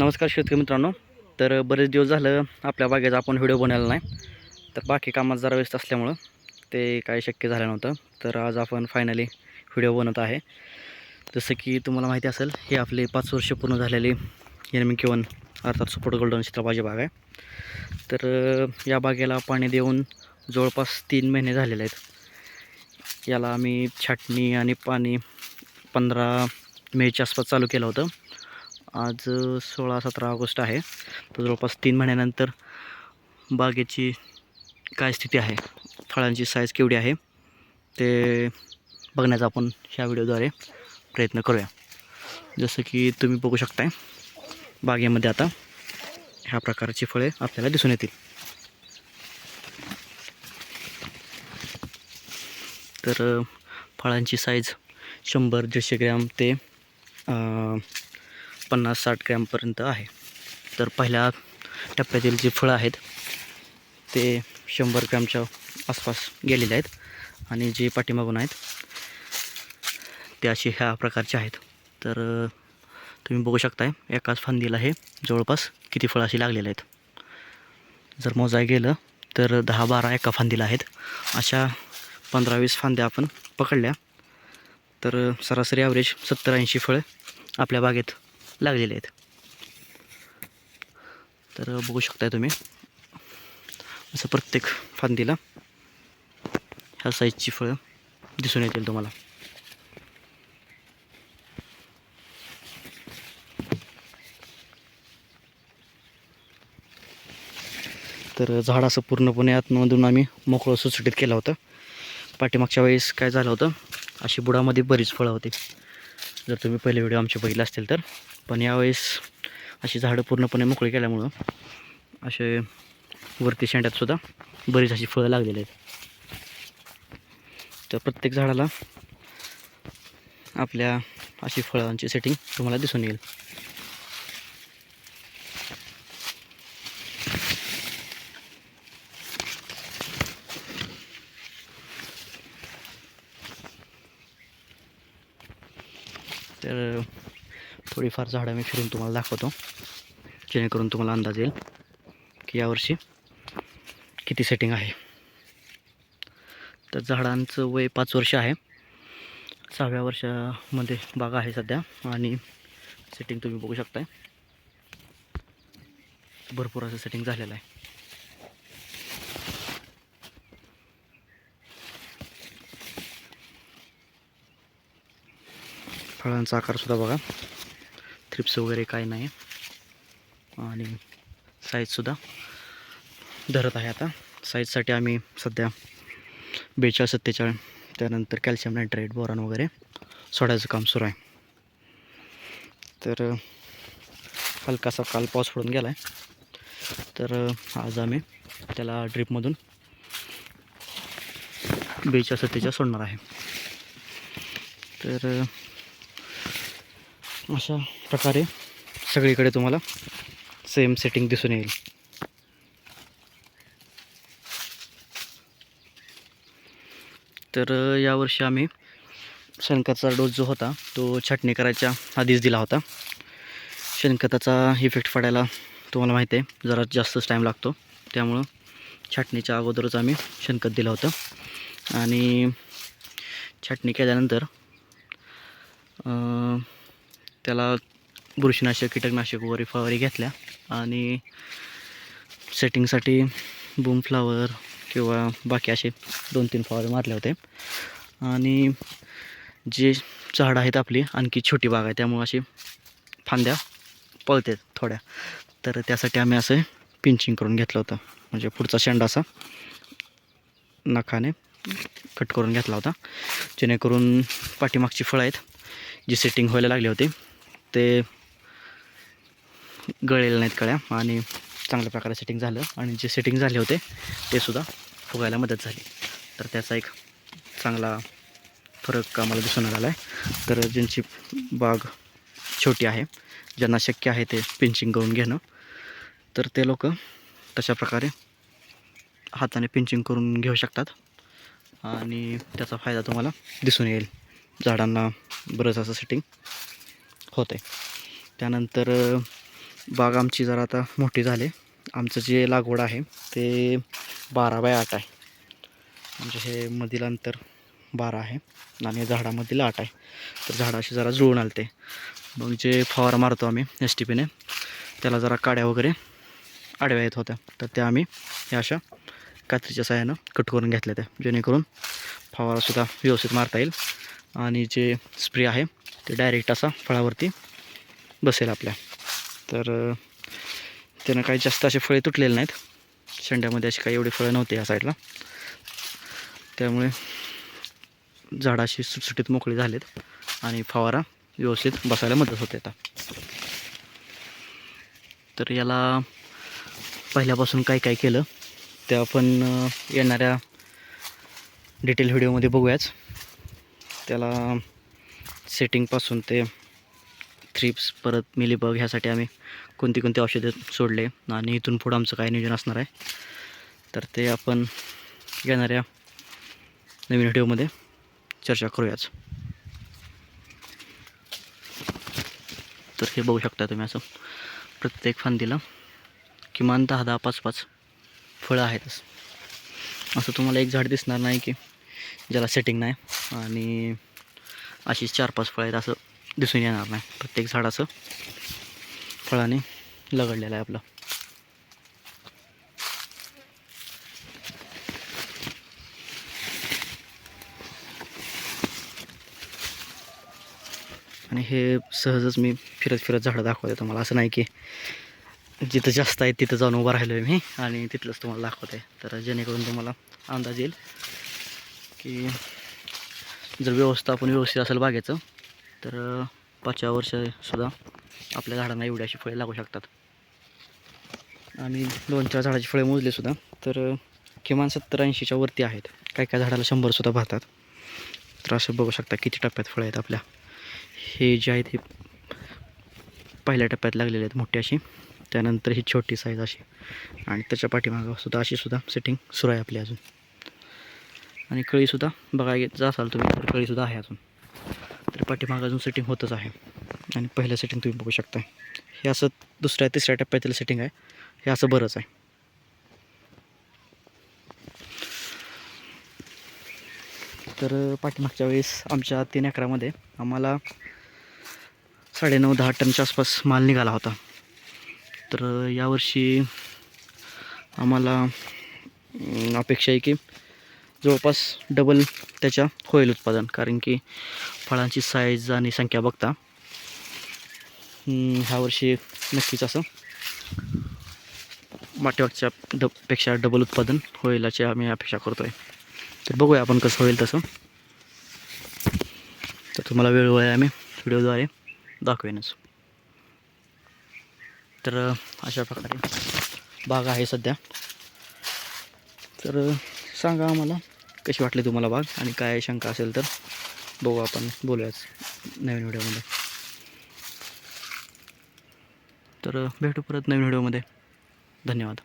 नमस्कार शेतकरी मित्रांनो. तर बरेच दिवस झालं आपल्या बागेचा आपण व्हिडिओ बनवला नाही. तर बाकी कामात जरा व्यस्त असल्यामुळं ते काही शक्य झालं नव्हतं. तर आज आपण फायनली व्हिडिओ बनवत आहे. जसं की तुम्हाला माहिती असेल हे आपले पाच वर्ष पूर्ण झालेली एनमी वन अर्थात सुपर गोल्डन चित्रबाजी बाग आहे. तर या बागेला पाणी देऊन जवळपास तीन महिने झालेले आहेत. याला आम्ही छाटणी आणि पाणी पंधरा मेच्या आसपास चालू केलं होतं. आज सोळा सतरा ऑगस्ट आहे. तर जवळपास तीन महिन्यानंतर बागेची काय स्थिती आहे फळांची साईज केवढी आहे ते बघण्याचा आपण ह्या व्हिडिओद्वारे प्रयत्न करूया. जसं की तुम्ही बघू शकताय बागेमध्ये आता ह्या प्रकारची फळे आपल्याला दिसून येतील. तर फळांची साईज शंभर दीडशे ग्रॅम ते पन्नास साठ ग्रॅमपर्यंत आहे. तर पहिल्या टप्प्यातील जी फळं आहेत ते शंभर ग्रॅमच्या आसपास गेलेले आहेत आणि जे पाठीमागून आहेत ते असे ह्या प्रकारचे आहेत. तर तुम्ही बघू शकताय एकाच फांदीला हे जवळपास किती फळं अशी लागलेली आहेत. जर मोजाय गेलं तर दहा बारा एका फांदीला आहेत. अशा पंधरा वीस फांद्या आपण पकडल्या. तर सरासरी ॲव्हरेज सत्तर ऐंशी फळं आपल्या बागेत लागलेले आहेत. तर बघू शकताय तुम्ही. असं प्रत्येक फांदीला ह्या साईजची फळं दिसून येतील तुम्हाला. तर झाड असं पूर्णपणे आतमधून आम्ही मोकळं सुटसुटीत केलं होतं. पाठीमागच्या वेळेस काय झालं होतं? अशी बुडामध्ये बरीच फळं होती. जर तुम्ही पहिले व्हिडिओ आमचे बघितले असतील तर. पण यावेळेस अशी झाडं पूर्णपणे मोकळी केल्यामुळं असे वरती शेंड्यातसुद्धा बरीच अशी फळं लागलेली आहेत. तर प्रत्येक झाडाला आपल्या अशी फळांची सेटिंग तुम्हाला दिसून येईल. तर थोडीफार झाडं मी फिरून तुम्हाला दाखवतो. जेणेकरून तुम्हाला अंदाज येईल की यावर्षी किती सेटिंग आहे. तर झाडांचं वय पाच वर्ष आहे. सहाव्या वर्षामध्ये बाग आहे सध्या आणि सेटिंग तुम्ही बघू शकताय. भरपूर असं सेटिंग झालेलं आहे. फळांचा आकारसुद्धा बघा. थ्रिप्स वगैरे काय नाही. आणि साईजसुद्धा धरत आहे आता. साईजसाठी आम्ही सध्या बेचाळीस सत्तेचाळीस त्यानंतर कॅल्शियम नायट्रेट बोरॉन वगैरे सोडायचं काम सुरू आहे. तर हलकासा काल पाऊस पडून गेला आहे तर आज आम्ही त्याला ड्रीपमधून बेचाळीस सत्तेचाळीस सोडणार आहे. तर अशा प्रकारे सगळीकडे तुम्हाला सेम सेटिंग दिसून येईल. तर यावर्षी आम्ही शेणखताचा डोस जो होता तो छाटणी करायच्या आधीच दिला होता. शेणखताचा इफेक्ट पडायला तुम्हाला माहिती आहे जरा जास्तच टाईम लागतो. त्यामुळं छाटणीच्या अगोदरच आम्ही शेणखत दिलं होतं. आणि छाटणी केल्यानंतर त्याला बुरशीनाशक कीटकनाशक वगैरे फवारी घेतल्या. आणि सेटिंगसाठी बूम फ्लावर किंवा बाकी असे दोन तीन फवारे मारले होते. आणि जे झाडं आहेत आपली आणखी छोटी बाग आहे त्यामुळे अशी फांद्या पळतात थोड्या. तर त्यासाठी आम्ही असं पिंचिंग करून घेतलं होतं. म्हणजे पुढचा शेंडा असा नखाने कट करून घेतला होता. जेणेकरून पाठीमागची फळं आहेत जी सेटिंग व्हायला लागली होती ते गळलेले नाहीत कळ्या आणि चांगल्या प्रकारे सेटिंग झालं आणि जे सेटिंग झाले होते ते सुद्धा फुगायला मदत झाली. तर त्याचा एक चांगला फरक आम्हाला दिसून आला आहे. तर ज्यांची बाग छोटी आहे ज्यांना शक्य आहे ते पिंचिंग करून घेणं. तर ते लोक तशा प्रकारे हाताने पिंचिंग करून घेऊ शकतात. आणि त्याचा फायदा तुम्हाला दिसून येईल. झाडांना बरंच असं सेटिंग होते. त्यानंतर बाग आमची जरा आता मोठी झाली. आमचं जे लागवड आहे ते बारा बाय आठ आहे. म्हणजे हे मधील अंतर बारा आहे आणि झाडामधील आठ आहे. तर झाडाशी जरा जुळून आलते. मग जे फवारा मारतो आम्ही एस टी पीने त्याला जरा काड्या वगैरे आडव्या येत होत्या. तर त्या आम्ही ह्या अशा कात्रीच्या साह्यानं कट करून घेतल्या त्या. जेणेकरून फवारासुद्धा व्यवस्थित मारता येईल. आणि जे स्प्रे आहे ते डायरेक्ट असा फळावरती बसेल आपल्या. तर त्यानं काही जास्त असे फळे तुटलेले नाहीत. शेंड्यामध्ये अशी काही एवढी फळं नव्हती या साईडला त्यामुळे झाडाशी सुटसुटीत मोकळी झालेत आणि फवारा व्यवस्थित बसायला मदत होते आता. तर याला पहिल्यापासून काय काय केलं ते आपण येणाऱ्या डिटेल व्हिडिओमध्ये बघूयाच. त्याला सेटिंगपासून ते थ्रिप्स परत मिलीबग ह्यासाठी आम्ही कोणती कोणती औषधं सोडले आणि इथून पुढं आमचं काय नियोजन असणार आहे. तर ते आपण येणाऱ्या नवीन व्हिडिओमध्ये चर्चा करूयाच. तर हे बघू शकता तुम्ही असं प्रत्येक फांदीला किमान दहा दहा पाच पाच फळं आहेतच असं तुम्हाला एक झाड दिसणार नाही की ज्याला सेटिंग नाही आणि अशीच चार पाच फळं आहेत असं दिसून येणार नाही. प्रत्येक झाड असं फळाने लगडलेलं आहे आपलं. आणि हे सहजच मी फिरत फिरत झाडं दाखवते तुम्हाला. असं नाही की जिथं जास्त आहे तिथं जाऊन उभं राहिलो आहे मी आणि तिथलंच तुम्हाला दाखवत. आहे तर जेणेकरून तुम्हाला अंदाज येईल की जर व्यवस्थापन व्यवस्थित असेल बागेचं तर पाचव्या वर्षसुद्धा आपल्या झाडांना एवढी अशी फळे लागू शकतात. आम्ही दोन चार झाडाची फळे मोजलीसुद्धा तर किमान सत्तर ऐंशीच्या वरती आहेत. काय काय झाडाला शंभरसुद्धा भरतात तर असं बघू शकता किती टप्प्यात फळं आहेत आपल्या. हे जे आहेत हे पहिल्या टप्प्यात लागलेले आहेत मोठी अशी. त्यानंतर ही छोटी साईज अशी. आणि त्याच्या पाठीमागं सुद्धा अशी सुद्धा सेटिंग सुरू आहे आपली अजून. आणि कळीसुद्धा बघायला जर असाल तुम्ही तर कळीसुद्धा आहे अजून. तर पाठीमागं अजून सेटिंग होतच आहे. आणि पहिलं सेटिंग तुम्ही बघू शकता हे असं दुसऱ्या तिसऱ्या टप्प्यातील सेटिंग आहे. हे असं बरंच आहे. तर पाठीमागच्या वेळेस आमच्या तीन अकरामध्ये आम्हाला साडेनऊ दहा टनच्या आसपास माल निघाला होता. तर यावर्षी आम्हाला अपेक्षा आहे की जवळपास डबल त्याच्या होईल उत्पादन कारण की फळांची साईज आणि संख्या बघता. ह्यावर्षी ह्या वर्षी नक्कीच असं माटेवाटच्या ड पेक्षा डबल उत्पादन होईल याची आम्ही अपेक्षा करतो आहे तर बघूया आपण कसं होईल तसं. तर तुम्हाला वेळोवेळी आम्ही व्हिडिओद्वारे दाखवेनच. तर अशा प्रकारे बाग आहे सध्या. तर सांगा आम्हाला कशी वाटली तुम्हाला बाग आणि काय शंका असेल तर बघू आपण बोलूयाच नवीन व्हिडिओमध्ये. तर भेटू परत नवीन व्हिडिओमध्ये. धन्यवाद.